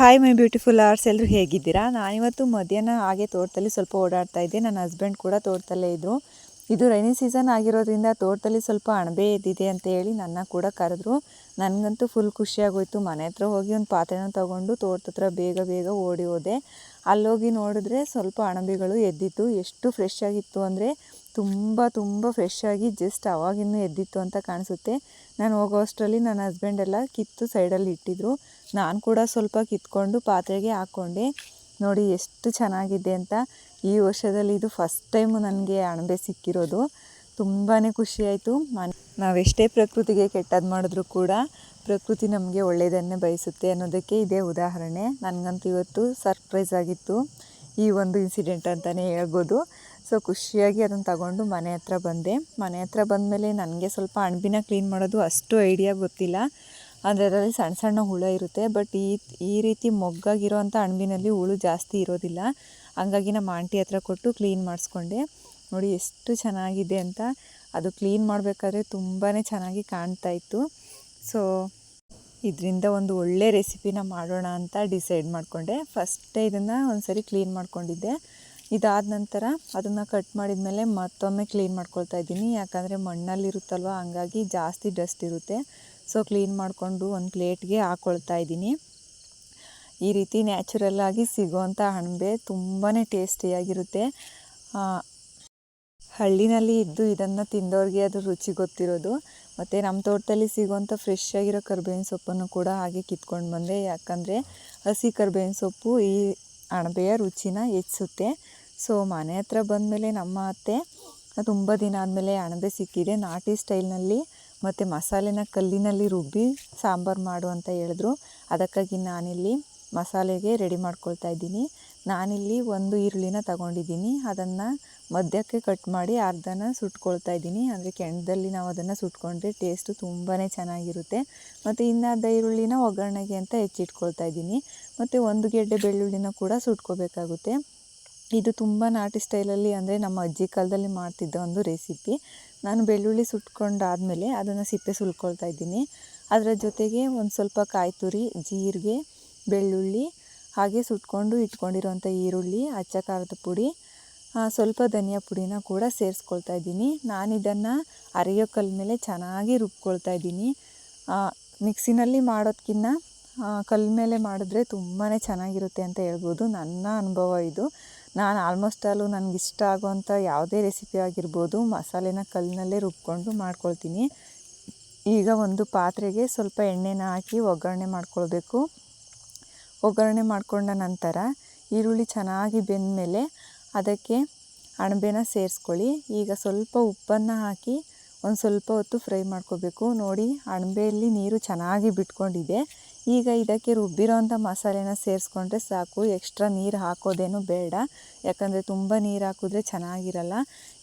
Hi my beautiful arts ಎಲ್ಲರೂ ಹೇಗಿದ್ದೀರಾ? ನಾನಿವತ್ತು ಮಧ್ಯಾಹ್ನ ಹಾಗೆ ತೋಟದಲ್ಲಿ ಸ್ವಲ್ಪ ಓಡಾಡ್ತಾ ಇದ್ದೆ. ನನ್ನ ಹಸ್ಬೆಂಡ್ ಕೂಡ ತೋಟದಲ್ಲೇ ಇದ್ದರು ಇದು ರೈನಿ ಸೀಸನ್ ಆಗಿರೋದ್ರಿಂದ ತೋಟದಲ್ಲಿ ಸ್ವಲ್ಪ ಅಣಬೆ ಎದ್ದಿದೆ ಅಂತ ಹೇಳಿ ನನ್ನ ಕೂಡ ಕರೆದ್ರು. ನನಗಂತೂ ಫುಲ್ ಖುಷಿಯಾಗೋಯ್ತು ಮನೆ ಹತ್ರ ಹೋಗಿ ಒಂದು ಪಾತ್ರೆನ ತೊಗೊಂಡು ತೋಟದ ಹತ್ರ ಬೇಗ ಬೇಗ ಓಡಿ ಹೋದೆ. ಅಲ್ಲೋಗಿ ನೋಡಿದ್ರೆ ಸ್ವಲ್ಪ ಅಣಬೆಗಳು ಎದ್ದಿತ್ತು. ಎಷ್ಟು ಫ್ರೆಶ್ ಆಗಿತ್ತು ಅಂದರೆ ತುಂಬ ತುಂಬ ಫ್ರೆಶ್ ಆಗಿ ಜಸ್ಟ್ ಅವಾಗಿನ್ನೂ ಎದ್ದಿತ್ತು ಅಂತ ಕಾಣಿಸುತ್ತೆ. ನಾನು ಹೋಗೋ ಅಷ್ಟರಲ್ಲಿ ನನ್ನ ಹಸ್ಬೆಂಡ್ ಎಲ್ಲ ಕಿತ್ತು ಸೈಡಲ್ಲಿ ಇಟ್ಟಿದ್ರು. ನಾನು ಕೂಡ ಸ್ವಲ್ಪ ಕಿತ್ಕೊಂಡು ಪಾತ್ರೆಗೆ ಹಾಕ್ಕೊಂಡೆ ನೋಡಿ ಎಷ್ಟು ಚೆನ್ನಾಗಿದೆ ಅಂತ. ಈ ವರ್ಷದಲ್ಲಿ ಇದು ಫಸ್ಟ್ ಟೈಮು ನನಗೆ ಅಣಬೆ ಸಿಕ್ಕಿರೋದು. ತುಂಬಾ ಖುಷಿಯಾಯಿತು ಮನ್ ನಾವೆಷ್ಟೇ ಪ್ರಕೃತಿಗೆ ಕೆಟ್ಟದ್ದು ಮಾಡಿದ್ರೂ ಕೂಡ ಪ್ರಕೃತಿ ನಮಗೆ ಒಳ್ಳೆಯದನ್ನೇ ಬಯಸುತ್ತೆ ಅನ್ನೋದಕ್ಕೆ ಇದೇ ಉದಾಹರಣೆ. ನನಗಂತೂ ಇವತ್ತು ಸರ್ಪ್ರೈಸ್ ಆಗಿತ್ತು. ಈ ಒಂದು ಇನ್ಸಿಡೆಂಟ್ ಅಂತಲೇ ಹೇಳ್ಬೋದು. ಸೊ ಖುಷಿಯಾಗಿ ಅದನ್ನು ತಗೊಂಡು ಮನೆ ಹತ್ರ ಬಂದೆ. ಮನೆ ಹತ್ರ ಬಂದಮೇಲೆ ನನಗೆ ಸ್ವಲ್ಪ ಅಣಬಿನ ಕ್ಲೀನ್ ಮಾಡೋದು ಅಷ್ಟು ಐಡಿಯಾ ಗೊತ್ತಿಲ್ಲ. ಅಂದರೆ ಅದರಲ್ಲಿ ಸಣ್ಣ ಸಣ್ಣ ಹುಳ ಇರುತ್ತೆ. ಬಟ್ ಈ ಈ ರೀತಿ ಮೊಗ್ಗಾಗಿರೋವಂಥ ಅಣಬಿನಲ್ಲಿ ಹುಳು ಜಾಸ್ತಿ ಇರೋದಿಲ್ಲ. ಹಂಗಾಗಿ ನಮ್ಮ ಆಂಟಿ ಹತ್ರ ಕೊಟ್ಟು ಕ್ಲೀನ್ ಮಾಡಿಸ್ಕೊಂಡೆ. ನೋಡಿ ಎಷ್ಟು ಚೆನ್ನಾಗಿದೆ ಅಂತ. ಅದು ಕ್ಲೀನ್ ಮಾಡಬೇಕಾದ್ರೆ ತುಂಬಾ ಚೆನ್ನಾಗಿ ಕಾಣ್ತಾ ಇತ್ತು. ಸೊ ಇದರಿಂದ ಒಂದು ಒಳ್ಳೆ ರೆಸಿಪಿನ ಮಾಡೋಣ ಅಂತ ಡಿಸೈಡ್ ಮಾಡಿಕೊಂಡೆ. ಫಸ್ಟೇ ಇದನ್ನು ಒಂದು ಸರಿ ಕ್ಲೀನ್ ಮಾಡ್ಕೊಂಡಿದ್ದೆ. ಇದಾದ ನಂತರ ಅದನ್ನು ಕಟ್ ಮಾಡಿದ ಮೇಲೆ ಮತ್ತೊಮ್ಮೆ ಕ್ಲೀನ್ ಮಾಡ್ಕೊಳ್ತಾ ಇದ್ದೀನಿ. ಯಾಕಂದರೆ ಮಣ್ಣಲ್ಲಿರುತ್ತಲ್ವ ಹಂಗಾಗಿ ಜಾಸ್ತಿ ಡಸ್ಟ್ ಇರುತ್ತೆ. ಸೊ ಕ್ಲೀನ್ ಮಾಡಿಕೊಂಡು ಒಂದು ಪ್ಲೇಟ್ಗೆ ಹಾಕ್ಕೊಳ್ತಾ ಇದ್ದೀನಿ. ಈ ರೀತಿ ನ್ಯಾಚುರಲ್ಲಾಗಿ ಸಿಗೋವಂಥ ಅಣಬೆ ತುಂಬಾ ಟೇಸ್ಟಿಯಾಗಿರುತ್ತೆ ಹಳ್ಳಿನಲ್ಲಿ ಇದ್ದು ಇದನ್ನು ತಿಂದವ್ರಿಗೆ ಅದು ರುಚಿ ಗೊತ್ತಿರೋದು. ಮತ್ತು ನಮ್ಮ ತೋಟದಲ್ಲಿ ಸಿಗುವಂಥ ಫ್ರೆಶ್ ಆಗಿರೋ ಕರ್ಬೇವಿನ ಸೊಪ್ಪನ್ನು ಕೂಡ ಹಾಗೆ ಕಿತ್ಕೊಂಡು ಬಂದೆ. ಯಾಕಂದರೆ ಹಸಿ ಕರ್ಬೇವಿನ ಸೊಪ್ಪು ಈ ಅಣಬೆಯ ರುಚಿನ ಹೆಚ್ಚಿಸುತ್ತೆ. ಸೊ ಮನೆ ಹತ್ರ ಬಂದಮೇಲೆ ನಮ್ಮ ಅತ್ತೆ ತುಂಬ ದಿನ ಆದಮೇಲೆ ಅಣಬೆ ಸಿಕ್ಕಿದೆ. ನಾಟಿ ಸ್ಟೈಲ್ನಲ್ಲಿ ಮತ್ತು ಮಸಾಲೆನ ಕಲ್ಲಿನಲ್ಲಿ ರುಬ್ಬಿ ಸಾಂಬಾರು ಮಾಡು ಅಂತ ಹೇಳಿದ್ರು. ಅದಕ್ಕಾಗಿ ನಾನಿಲ್ಲಿ ಮಸಾಲೆಗೆ ರೆಡಿ ಮಾಡ್ಕೊಳ್ತಾ ಇದ್ದೀನಿ. ನಾನಿಲ್ಲಿ ಒಂದು ಈರುಳ್ಳಿನ ತಗೊಂಡಿದ್ದೀನಿ. ಅದನ್ನು ಮಧ್ಯಕ್ಕೆ ಕಟ್ ಮಾಡಿ ಅರ್ಧನ ಸುಟ್ಕೊಳ್ತಾ ಇದ್ದೀನಿ. ಅಂದರೆ ಕೆಂಡದಲ್ಲಿ ನಾವು ಅದನ್ನು ಸುಟ್ಕೊಂಡ್ರೆ ಟೇಸ್ಟು ತುಂಬಾ ಚೆನ್ನಾಗಿರುತ್ತೆ. ಮತ್ತು ಇನ್ನು ಅರ್ಧ ಈರುಳ್ಳಿನ ಒಗ್ಗರಣೆಗೆ ಅಂತ ಹೆಚ್ಚಿಟ್ಕೊಳ್ತಾ ಇದ್ದೀನಿ. ಮತ್ತು ಒಂದು ಗೆಡ್ಡೆ ಬೆಳ್ಳುಳ್ಳಿನ ಕೂಡ ಸುಟ್ಕೋಬೇಕಾಗುತ್ತೆ. ಇದು ತುಂಬ ನಾಟಿ ಸ್ಟೈಲಲ್ಲಿ ಅಂದರೆ ನಮ್ಮ ಅಜ್ಜಿ ಕಾಲದಲ್ಲಿ ಮಾಡ್ತಿದ್ದ ಒಂದು ರೆಸಿಪಿ. ನಾನು ಬೆಳ್ಳುಳ್ಳಿ ಸುಟ್ಕೊಂಡಾದಮೇಲೆ ಅದನ್ನು ಸಿಪ್ಪೆ ಸುಲ್ಕೊಳ್ತಾ ಇದ್ದೀನಿ. ಅದರ ಜೊತೆಗೆ ಒಂದು ಸ್ವಲ್ಪ ಕಾಯಿ ತುರಿ, ಜೀರಿಗೆ, ಬೆಳ್ಳುಳ್ಳಿ, ಹಾಗೆ ಸುಟ್ಕೊಂಡು ಇಟ್ಕೊಂಡಿರುವಂಥ ಈರುಳ್ಳಿ, ಅಚ್ಚ ಖಾರದ ಪುಡಿ ಸ್ವಲ್ಪ ಧನಿಯಾ ಪುಡಿನ ಕೂಡ ಸೇರಿಸ್ಕೊಳ್ತಾ ಇದ್ದೀನಿ. ನಾನು ಇದನ್ನು ಅರಿಯೋ ಕಲ್ಲ ಮೇಲೆ ಚೆನ್ನಾಗಿ ರುಬ್ಕೊಳ್ತಾ ಇದ್ದೀನಿ. ಮಿಕ್ಸಿನಲ್ಲಿ ಮಾಡೋದಕ್ಕಿಂತ ಕಲ್ಲ ಮೇಲೆ ಮಾಡಿದ್ರೆ ತುಂಬಾ ಚೆನ್ನಾಗಿರುತ್ತೆ ಅಂತ ಹೇಳ್ಬೋದು. ನನ್ನ ಅನುಭವ ಇದು. ನಾನು ಆಲ್ಮೋಸ್ಟ್ ಆಲು ನನಗೆ ಇಷ್ಟ ಆಗುವಂಥ ಯಾವುದೇ ರೆಸಿಪಿ ಆಗಿರ್ಬೋದು, ಮಸಾಲೆನ ಕಲ್ಲಿನಲ್ಲೇ ರುಬ್ಕೊಂಡು ಮಾಡ್ಕೊಳ್ತೀನಿ. ಈಗ ಒಂದು ಪಾತ್ರೆಗೆ ಸ್ವಲ್ಪ ಎಣ್ಣೆನ ಹಾಕಿ ಒಗ್ಗರಣೆ ಮಾಡ್ಕೊಳ್ಬೇಕು. ಒಗ್ಗರಣೆ ಮಾಡಿಕೊಂಡ ನಂತರ ಈರುಳ್ಳಿ ಚೆನ್ನಾಗಿ ಬೆಂದ ಮೇಲೆ ಅದಕ್ಕೆ ಅಣಬೆನ ಸೇರಿಸ್ಕೊಳ್ಳಿ. ಈಗ ಸ್ವಲ್ಪ ಉಪ್ಪನ್ನು ಹಾಕಿ ಒಂದು ಸ್ವಲ್ಪ ಹೊತ್ತು ಫ್ರೈ ಮಾಡ್ಕೋಬೇಕು. ನೋಡಿ, ಅಣಬೆಯಲ್ಲಿ ನೀರು ಚೆನ್ನಾಗಿ ಬಿಟ್ಕೊಂಡಿದೆ. ಈಗ ಇದಕ್ಕೆ ರುಬ್ಬಿರೋಂಥ ಮಸಾಲೆನ ಸೇರಿಸ್ಕೊಂಡ್ರೆ ಸಾಕು. ಎಕ್ಸ್ಟ್ರಾ ನೀರು ಹಾಕೋದೇನು ಬೇಡ. ಯಾಕಂದರೆ ತುಂಬ ನೀರು ಹಾಕಿದ್ರೆ ಚೆನ್ನಾಗಿರಲ್ಲ.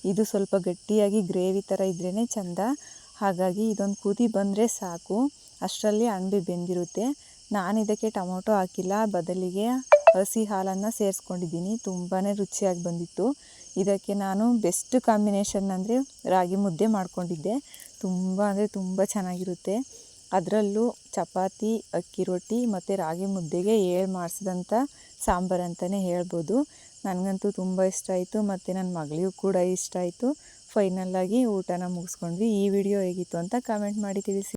ಇದು ಸ್ವಲ್ಪ ಗಟ್ಟಿಯಾಗಿ ಗ್ರೇವಿ ಥರ ಇದ್ರೇ ಚೆಂದ. ಹಾಗಾಗಿ ಇದೊಂದು ಕುದಿ ಬಂದರೆ ಸಾಕು. ಅಷ್ಟರಲ್ಲಿ ಅಣಬೆ ಬೆಂದಿರುತ್ತೆ. ನಾನು ಇದಕ್ಕೆ ಟೊಮೊಟೊ ಹಾಕಿಲ್ಲ. ಬದಲಿಗೆ ಹಸಿ ಹಾಲನ್ನು ಸೇರಿಸ್ಕೊಂಡಿದ್ದೀನಿ. ತುಂಬಾ ರುಚಿಯಾಗಿ ಬಂದಿತ್ತು. ಇದಕ್ಕೆ ನಾನು ಬೆಸ್ಟ್ ಕಾಂಬಿನೇಷನ್ ಅಂದರೆ ರಾಗಿ ಮುದ್ದೆ ಮಾಡ್ಕೊಂಡಿದ್ದೆ. ತುಂಬ ಅಂದರೆ ತುಂಬ ಚೆನ್ನಾಗಿರುತ್ತೆ. ಅದರಲ್ಲೂ ಚಪಾತಿ, ಅಕ್ಕಿ ರೊಟ್ಟಿ ಮತ್ತು ರಾಗಿ ಮುದ್ದೆಗೆ ಏಳು ಮಾಡಿಸಿದಂಥ ಸಾಂಬಾರು ಅಂತಲೇ ಹೇಳ್ಬೋದು. ನನಗಂತೂ ತುಂಬ ಇಷ್ಟ ಆಯಿತು ಮತ್ತು ನನ್ನ ಮಗಳಿಗೂ ಕೂಡ ಇಷ್ಟ ಆಯಿತು. ಫೈನಲ್ಲಾಗಿ ಊಟನ ಮುಗಿಸ್ಕೊಂಡ್ವಿ. ಈ ವಿಡಿಯೋ ಹೇಗಿತ್ತು ಅಂತ ಕಮೆಂಟ್ ಮಾಡಿ ತಿಳಿಸಿ.